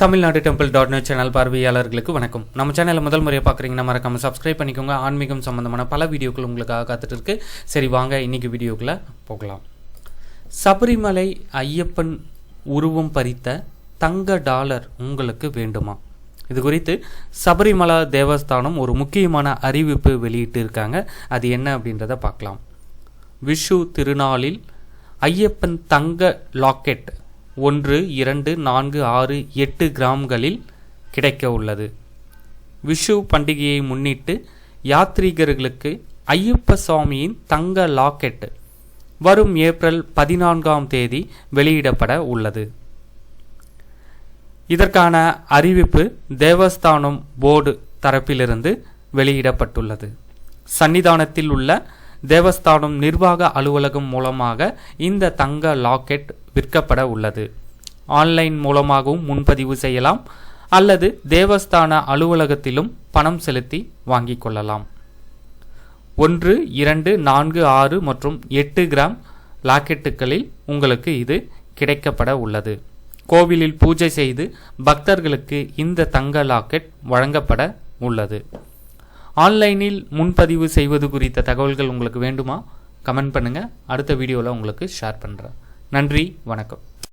Tamilnadu temple dot net channel பார்வையாளர்களுக்கு வணக்கம். நம்ம சேனலை முதல் முறையாக பார்க்குறீங்கன்னா மறக்காம சப்ஸ்கிரைப் பண்ணிக்கோங்க. ஆன்மீகம் சம்பந்தமான பல வீடியோக்கள் உங்களுக்காக காத்துட்டு இருக்கு சரி வாங்க இன்னைக்கு வீடியோக்குள்ளே போகலாம். சபரிமலை ஐயப்பன் உருவம் பறித்த தங்க டாலர் உங்களுக்கு வேண்டுமா? இது குறித்து சபரிமலா தேவஸ்தானம் ஒரு முக்கியமான அறிவிப்பு வெளியிட்டு இருக்காங்க அது என்ன அப்படின்றத பார்க்கலாம். விஷு திருநாளில் ஐயப்பன் தங்க லாக்கெட் ஒன்று இரண்டு நான்கு ஆறு எட்டு கிராம்களில் கிடைக்க உள்ளது. விஷு பண்டிகையை முன்னிட்டு யாத்ரீகர்களுக்கு ஐயப்ப சுவாமியின் தங்க லாக்கெட் வரும் ஏப்ரல் பதினான்காம் தேதி வெளியிடப்பட உள்ளது. இதற்கான அறிவிப்பு தேவஸ்தானம் போர்டு தரப்பிலிருந்து வெளியிடப்பட்டுள்ளது. சன்னிதானத்தில் உள்ள தேவஸ்தானம் நிர்வாக அலுவலகம் மூலமாக இந்த தங்க லாக்கெட் விற்கப்பட உள்ளது. ஆன்லைன் மூலமாகவும் முன்பதிவு செய்யலாம் அல்லது தேவஸ்தான அலுவலகத்திலும் பணம் செலுத்தி வாங்கிக் கொள்ளலாம். ஒன்று இரண்டு நான்கு ஆறு மற்றும் எட்டு கிராம் லாக்கெட்டுகளில் உங்களுக்கு இது கிடைக்கப்பட உள்ளது. கோவிலில் பூஜை செய்து பக்தர்களுக்கு இந்த தங்க லாக்கெட் வழங்கப்பட உள்ளது. ஆன்லைனில் முன்பதிவு செய்வது குறித்த தகவல்கள் உங்களுக்கு வேண்டுமா? கமெண்ட் பண்ணுங்கள் அடுத்த வீடியோவில் உங்களுக்கு ஷேர் பண்ணுறேன் நன்றி வணக்கம்.